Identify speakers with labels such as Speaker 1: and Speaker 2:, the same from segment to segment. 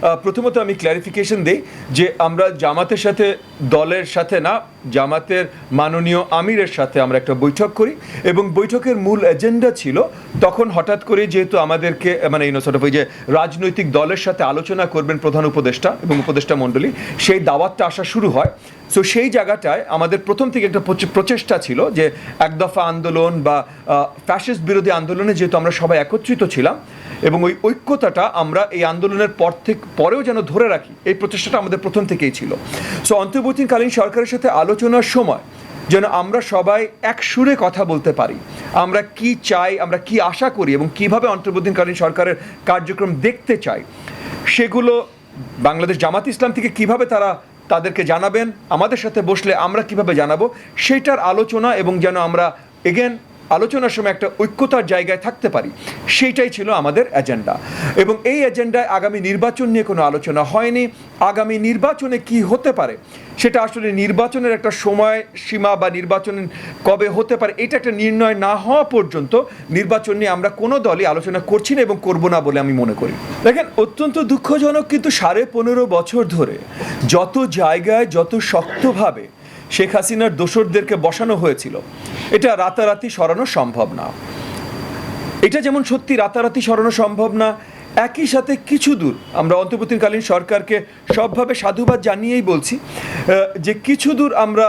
Speaker 1: প্রথমত আমি ক্ল্যারিফিকেশন দিই যে আমরা জামাতের সাথে, দলের সাথে না, জামাতের মাননীয় আমিরের সাথে আমরা একটা বৈঠক করি এবং বৈঠকের মূল এজেন্ডা ছিল তখন হঠাৎ করে যেহেতু আমাদেরকে মানে ইনো সর্ট ওই যে রাজনৈতিক দলের সাথে আলোচনা করবেন প্রধান উপদেষ্টা এবং উপদেষ্টা মণ্ডলী, সেই দাওয়াতটা আসা শুরু হয়। সো সেই জায়গাটায় আমাদের প্রথম থেকে একটা প্রচে- প্রচেষ্টা ছিল যে এক দফা আন্দোলন বা ফ্যাসিস্ট বিরোধী আন্দোলনে যেহেতু আমরা সবাই একত্রিত ছিলাম এবং ওই ঐক্যতাটা আমরা এই আন্দোলনের পর থেকে, পরেও যেন ধরে রাখি, এই প্রচেষ্টাটা আমাদের প্রথম থেকেই ছিল। সো অন্তর্বর্তীকালীন সরকারের সাথে আলোচনার সময় যেন আমরা সবাই এক সুরে কথা বলতে পারি, আমরা কি চাই, আমরা কি আশা করি এবং কীভাবে অন্তর্বর্তীকালীন সরকারের কার্যক্রম দেখতে চাই, সেগুলো বাংলাদেশ জামাত ইসলাম থেকে কীভাবে তারা তাদেরকে জানাবেন, আমাদের সাথে বসলে আমরা কীভাবে জানাব, সেটার আলোচনা এবং যেন আমরা এগেন আলোচনার সময় একটা ঐক্যতার জায়গায় থাকতে পারি, সেইটাই ছিল আমাদের এজেন্ডা এবং এই এজেন্ডায় আগামী নির্বাচন নিয়ে কোনো আলোচনা হয়নি। আগামী নির্বাচনে কি হতে পারে, সেটা আসলে নির্বাচনের একটা সময় সীমা বা নির্বাচন কবে হতে পারে, এটা একটা নির্ণয় না হওয়া পর্যন্ত নির্বাচন নিয়ে আমরা কোনো দলই আলোচনা করছি না এবং করব না বলে আমি মনে করি। দেখেন, অত্যন্ত দুঃখজনক কিন্তু সাড়ে পনেরো বছর ধরে যত জায়গায়, যত শক্তভাবে শেখ হাসিনার দোসরদেরকে বসানো হয়েছিল। এটা রাতারাতি সরানো সম্ভব না। এটা যেমন সত্যি রাতারাতি সরানো সম্ভব না, একই সাথে কিছু দূর আমরা অন্তর্বর্তীকালীন সরকারকে সবভাবে সাধুবাদ জানিয়েই বলছি যে কিছু দূর আমরা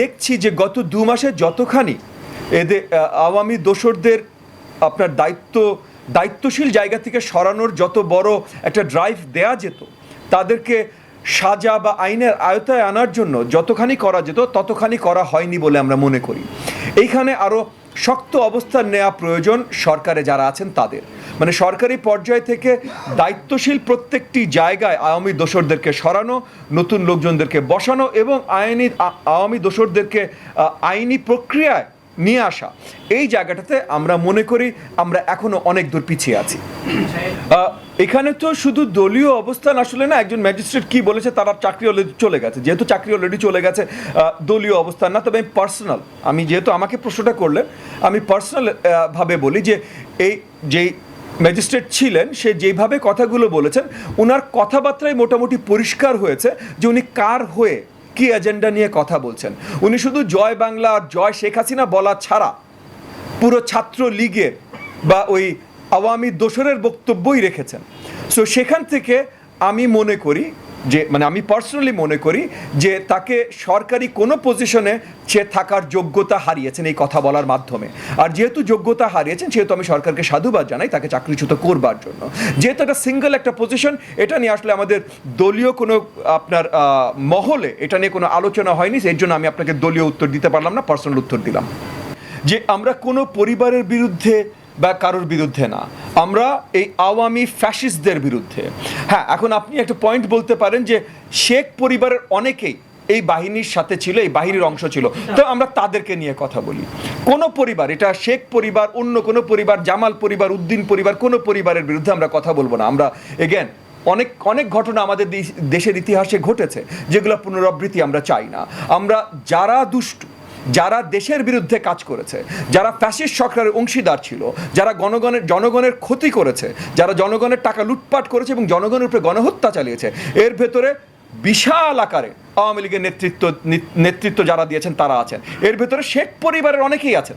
Speaker 1: দেখছি যে গত দু মাসে যতখানি এদের আওয়ামী দোসরদের আপনার দায়িত্ব, দায়িত্বশীল জায়গা থেকে সরানোর যত বড় একটা ড্রাইভ দেয়া যেত, তাদেরকে সাজা বা আইনের আয়তায় আনার জন্য যতখানি করা যেত, ততখানি করা হয়নি বলে আমরা মনে করি। এইখানে আরও শক্ত অবস্থান নেওয়া প্রয়োজন সরকারে যারা আছেন তাদের। মানে সরকারি পর্যায় থেকে দায়িত্বশীল প্রত্যেকটি জায়গায় আওয়ামী দোসরদেরকে সরানো, নতুন লোকজনদেরকে বসানো এবং আইনি আওয়ামী দোসরদেরকে আইনি প্রক্রিয়ায় নিয়ে আসা। এই জায়গাটাতে আমরা মনে করি আমরা এখনও অনেক দূর পিছিয়ে আছি। এখানে তো শুধু দলীয় অবস্থান আসলে না, একজন ম্যাজিস্ট্রেট কি বলেছে তারা চাকরি অলরেডি চলে গেছে। যেহেতু চাকরি অলরেডি চলে গেছে দলীয় অবস্থান না, তবে আমি পার্সোনাল আমি যেহেতু আমাকে প্রশ্নটা করলেন, আমি পার্সোনাল ভাবে বলি যে এই যেই ম্যাজিস্ট্রেট ছিলেন, সে যেভাবে কথাগুলো বলেছেন ওনার কথাবার্তায় মোটামুটি পরিষ্কার হয়েছে যে উনি কার হয়ে কি এজেন্ডা নিয়ে কথা বলছেন? উনি শুধু জয় বাংলা আর জয় শেখ হাসিনা বলা ছাড়া পুরো ছাত্র লীগের বা ওই আওয়ামী দোসরের বক্তব্যই রেখেছেন। সো সেখান থেকে আমি মনে করি যে মানে আমি পার্সোনালি মনে করি যে, তাকে সরকারি কোনো পজিশনে সে থাকার যোগ্যতা হারিয়েছেন এই কথা বলার মাধ্যমে। আর যেহেতু যোগ্যতা হারিয়েছেন, সেহেতু আমি সরকারকে সাধুবাদ জানাই তাকে চাকরিচ্যুত করবার জন্য। যেহেতু একটা সিঙ্গেল একটা পজিশন এটা নিয়ে আসলে আমাদের দলীয় কোনো আপনার মহলে এটা নিয়ে কোনো আলোচনা হয়নি, সেই জন্য আমি আপনাকে দলীয় উত্তর দিতে পারলাম না পার্সোনাল উত্তর দিলাম। যে, আমরা কোনো পরিবারের বিরুদ্ধে বা কারোর বিরুদ্ধে না। আমরা এই আওয়ামী ফ্যাসিস্টদের বিরুদ্ধে। হ্যাঁ এখন আপনি একটা পয়েন্ট বলতে পারেন যে শেখ পরিবারের অনেকেই এই বাহিনীর সাথে ছিল, এই বাহিনীর অংশ ছিল। তো আমরা তাদেরকে নিয়ে কথা বলি। কোনো পরিবার, এটা শেখ পরিবার, অন্য কোনো পরিবার, জামাল পরিবার, উদ্দিন পরিবার, কোনো পরিবারের বিরুদ্ধে আমরা কথা বলব না। আমরা এগেন অনেক অনেক ঘটনা আমাদের দেশ- দেশের ইতিহাসে ঘটেছে, যেগুলো পুনরাবৃত্তি আমরা চাই না। আমরা যারা দুষ্টু যারা দেশের বিরুদ্ধে কাজ করেছে, যারা ফ্যাসিস্ট সরকারের অংশীদার ছিল, যারা গণগণের, জনগণের ক্ষতি করেছে, যারা জনগণের টাকা লুটপাট করেছে এবং জনগণের উপরে গণহত্যা চালিয়েছে, এর ভেতরে বিশাল আকারে আওয়ামী লীগের নেতৃত্ব নেতৃত্ব যারা দিয়েছেন তারা আছেন। এর ভেতরে শেখ পরিবারের অনেকেই আছেন,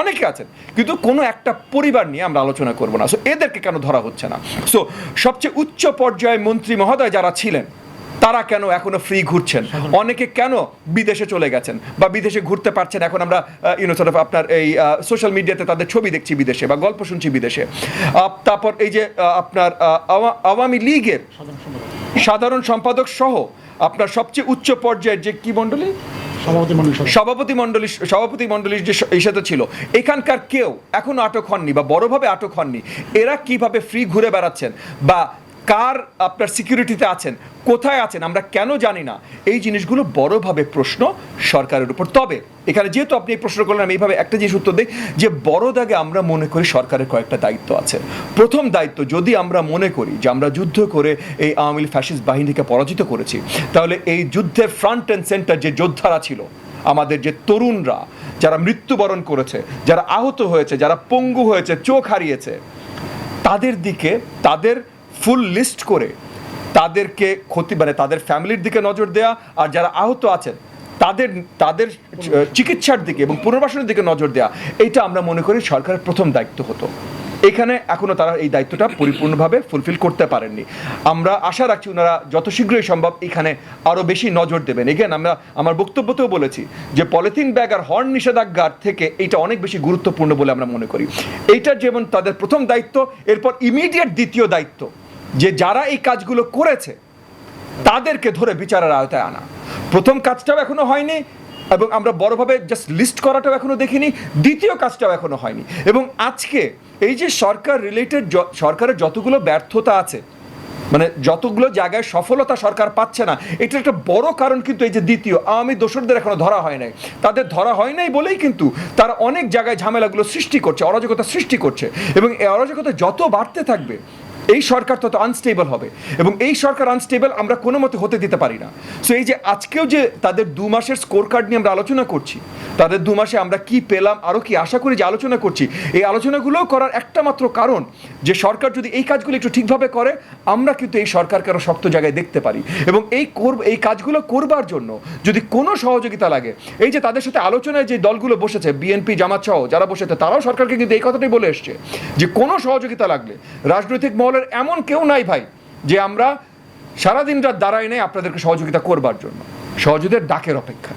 Speaker 1: অনেকে আছেন, কিন্তু কোনো একটা পরিবার নিয়ে আমরা আলোচনা করব না। সো এদেরকে কেন ধরা হচ্ছে না? সো সবচেয়ে উচ্চ পর্যায়ে মন্ত্রী মহোদয় যারা ছিলেন তারা কেন এখনও ফ্রি ঘুরছেন? অনেকে কেন বিদেশে চলে গেছেন বা বিদেশে ঘুরতে পারছেন? এখন আমরা ইউনো সরফ আপনার এই সোশ্যাল মিডিয়াতে তাদের ছবি দেখছি বিদেশে বা গল্প শুনছি বিদেশে। তারপর এই যে আপনার আওয়ামী লীগের সাধারণ সম্পাদক। সহ আপনার সবচেয়ে উচ্চ পর্যায়ের যে কি মণ্ডলী?
Speaker 2: সভাপতি মন্ডলী
Speaker 1: সভাপতি মণ্ডলী সভাপতি মণ্ডলীর যে সাথে ছিল। এখানকার কেউ এখনও আটক হননি বা বড়ভাবে আটক হননি। এরা কীভাবে ফ্রি ঘুরে বেড়াচ্ছেন বা কার আপনার সিকিউরিটিতে আছেন? কোথায় আছেন? আমরা কেন জানি না। এই জিনিসগুলো বড়ভাবে প্রশ্ন সরকারের উপর। তবে, এখানে যেহেতু আপনি এই প্রশ্ন করলেন, আমি এইভাবে একটা জিনিস উত্তর দিই, যে বড় দাগে আমরা মনে করি সরকারের কয়েকটা দায়িত্ব আছে। প্রথম দায়িত্ব, যদি আমরা মনে করি যে আমরা যুদ্ধ করে এই আওয়ামী ফ্যাসিস্ট বাহিনীকে পরাজিত করেছি, তাহলে এই যুদ্ধের ফ্রন্ট অ্যান্ড সেন্টার যে যোদ্ধারা ছিল, আমাদের যে তরুণরা, যারা মৃত্যুবরণ করেছে, যারা আহত হয়েছে, যারা পঙ্গু হয়েছে, চোখ হারিয়েছে, তাদের দিকে, তাদের ফুল লিস্ট করে তাদেরকে ক্ষতি মানে তাদের ফ্যামিলির দিকে নজর দেওয়া আর যারা আহত আছেন, তাদের তাদের চিকিৎসার দিকে এবং পুনর্বাসনের দিকে নজর দেওয়া এটা আমরা মনে করি সরকারের প্রথম দায়িত্ব হতো। এখানে এখনও তারা এই দায়িত্বটা পরিপূর্ণভাবে ফুলফিল করতে পারেননি। আমরা আশা রাখছি ওনারা যত শীঘ্রই সম্ভব এখানে আরও বেশি নজর দেবেন। এগেন আমরা, আমার বক্তব্যতেও বলেছি যে পলিথিন ব্যাগ আর হর্ন নিষেধাজ্ঞার থেকে এটা অনেক বেশি গুরুত্বপূর্ণ বলে আমরা মনে করি। এইটা যেমন তাদের প্রথম দায়িত্ব, এরপর ইমিডিয়েট দ্বিতীয় দায়িত্ব। যে যারা এই কাজগুলো করেছে, তাদেরকে ধরে বিচারের আওতায় আনা। প্রথম কাজটাও এখনও হয়নি এবং আমরা বড়ভাবে জাস্ট লিস্ট করাটাও এখনও দেখিনি, দ্বিতীয় কাজটাও এখনও হয়নি। এবং আজকে এই যে সরকার রিলেটেড সরকারের যতগুলো ব্যর্থতা আছে মানে যতগুলো জায়গায় সফলতা সরকার পাচ্ছে না এটা একটা বড় কারণ কিন্তু এই যে দ্বিতীয়, আওয়ামী দোষরদের এখনও ধরা হয় নাই। তাদের ধরা হয় নাই বলেই কিন্তু তারা অনেক জায়গায় ঝামেলাগুলো সৃষ্টি করছে, অরাজকতা সৃষ্টি করছে। এবং এই অরাজকতা যত বাড়তে থাকবে এই সরকার তত আনস্টেবল হবে। এবং এই সরকার আনস্টেবল আমরা কোনো মতে হতে দিতে পারি না। সো এই যে আজকেও যে তাদের দু মাসের স্কোর কার্ড নিয়ে আমরা আলোচনা করছি তাদের দু মাসে আমরা কি পেলাম আরও কি আশা করি যে আলোচনা করছি। এই আলোচনাগুলোও করার একটা মাত্র কারণ যে সরকার যদি এই কাজগুলো একটু ঠিকভাবে করে, আমরা কিন্তু এই সরকারকে আরও শক্ত জায়গায় দেখতে পারি। এবং এই করব, এই কাজগুলো করবার জন্য যদি কোনো সহযোগিতা লাগে, এই যে তাদের সাথে আলোচনায় যে দলগুলো বসেছে বিএনপি জামাত সহ যারা বসেছে, তারাও সরকারকে কিন্তু এই কথাটাই বলে এসছে যে কোনো সহযোগিতা লাগলে, রাজনৈতিক মহলের এমন কেউ নাই ভাই যে আমরা সারাদিন রাত দাঁড়াই নেই আপনাদেরকে সহযোগিতা করবার জন্য। সহযোগিতার ডাকের অপেক্ষা।